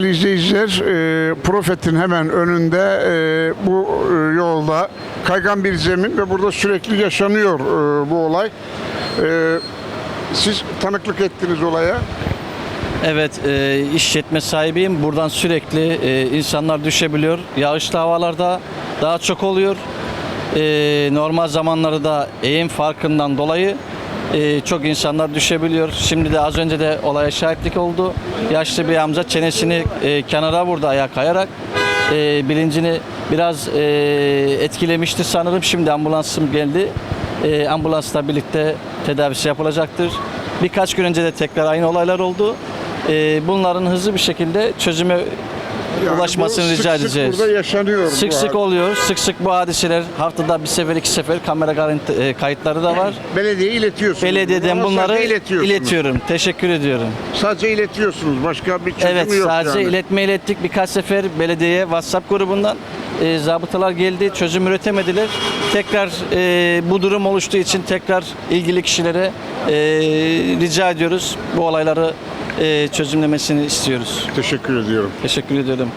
İzleyiciler, e, Profet'in hemen önünde e, bu e, yolda kaygan bir zemin ve burada sürekli yaşanıyor e, bu olay. E, siz tanıklık ettiniz olaya. Evet, e, işletme sahibiyim. Buradan sürekli e, insanlar düşebiliyor. Yağışlı havalarda daha çok oluyor. E, normal zamanlarda eğim farkından dolayı e, çok insanlar düşebiliyor. Şimdi de az önce de olaya şahitlik oldu. Yaşlı bir amca çenesini e, kenara vurdu ayağa kayarak. E, bilincini biraz e, etkilemişti sanırım. Şimdi ambulansım geldi. E, ambulansla birlikte tedavisi yapılacaktır. Birkaç gün önce de tekrar aynı olaylar oldu. Bunların hızlı bir şekilde çözüme Yani ulaşmasını bu rica sık edeceğiz. Sık burada yaşanıyor. Sık sık oluyor. Sık sık bu hadiseler haftada bir sefer iki sefer kamera e, kayıtları da var. Belediyeye iletiyorsunuz. Belediyeden Ama bunları iletiyorum. Teşekkür ediyorum. Sadece iletiyorsunuz. Başka bir çözümü Evet yok sadece yani. iletme ilettik. Birkaç sefer belediyeye WhatsApp grubundan e, zabıtalar geldi. Çözüm üretemediler. Tekrar e, bu durum oluştuğu için tekrar ilgili kişilere e, rica ediyoruz. Bu olayları e, çözümlemesini istiyoruz. Teşekkür ediyorum. Teşekkür ediyorum.